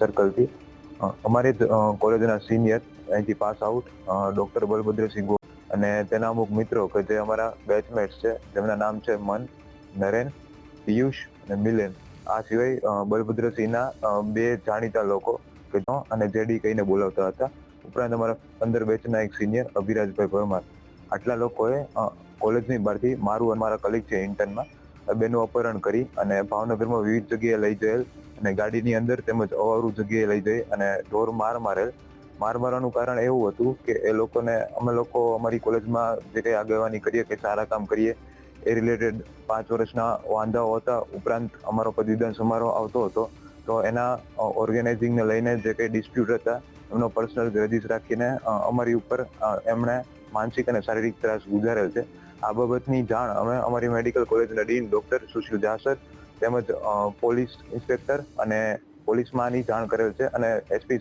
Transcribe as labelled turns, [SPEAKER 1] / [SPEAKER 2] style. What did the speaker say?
[SPEAKER 1] સર્કલથી અમારી કોલેજના સિનિયર અહીંથી પાસ આઉટ ડોક્ટર બલભદ્રસિંહ ગો અને તેના અમુક મિત્રો કે જે અમારા બેચમેટ્સ છે, તેમના નામ છે મન, નરેન, પિયુષ અને મિલેન. આ સિવાય બલભદ્રસિંહના બે જાણીતા લોકો કે અને જેડી કહીને બોલાવતા હતા. ઉપરાંત અમારા પંદર બેચના એક સિનિયર અભિરાજભાઈ પરમાર. આટલા લોકોએ કોલેજની બહારથી મારું અને મારા કલીગ છે ઇન્ટર્નમાં બેનું અપહરણ કરી અને ભાવનગરમાં વિવિધ જગ્યાએ લઈ જયેલ અને ગાડીની અંદર તેમજ અવારું જગ્યાએ લઈ જઈ અને ઢોર માર મારેલ. માર મારવાનું કારણ એવું હતું કે એ લોકોને અમે લોકો અમારી કોલેજમાં જે કંઈ આગેવાની કરીએ કે સારા કામ કરીએ, એ રિલેટેડ પાંચ વર્ષના વાંધાઓ હતા. ઉપરાંત અમારો પદવીદાન સમારોહ આવતો હતો. તો એના ઓર્ગેનાઇઝિંગને લઈને જે કંઈ ડિસ્પ્યુટ હતા, એમનો પર્સનલ ગ્રેજીસ રાખીને અમારી ઉપર એમણે માનસિક અને શારીરિક ત્રાસ ગુજારેલ છે. આ બાબતની જાણ અમે અમારી મેડિકલ કોલેજના ડીન ડોક્ટર સુશીલ જાસર તેમજ પોલીસ ઇન્સ્પેક્ટર અને પોલીસમાં આની જાણ કરેલ છે અને એસપી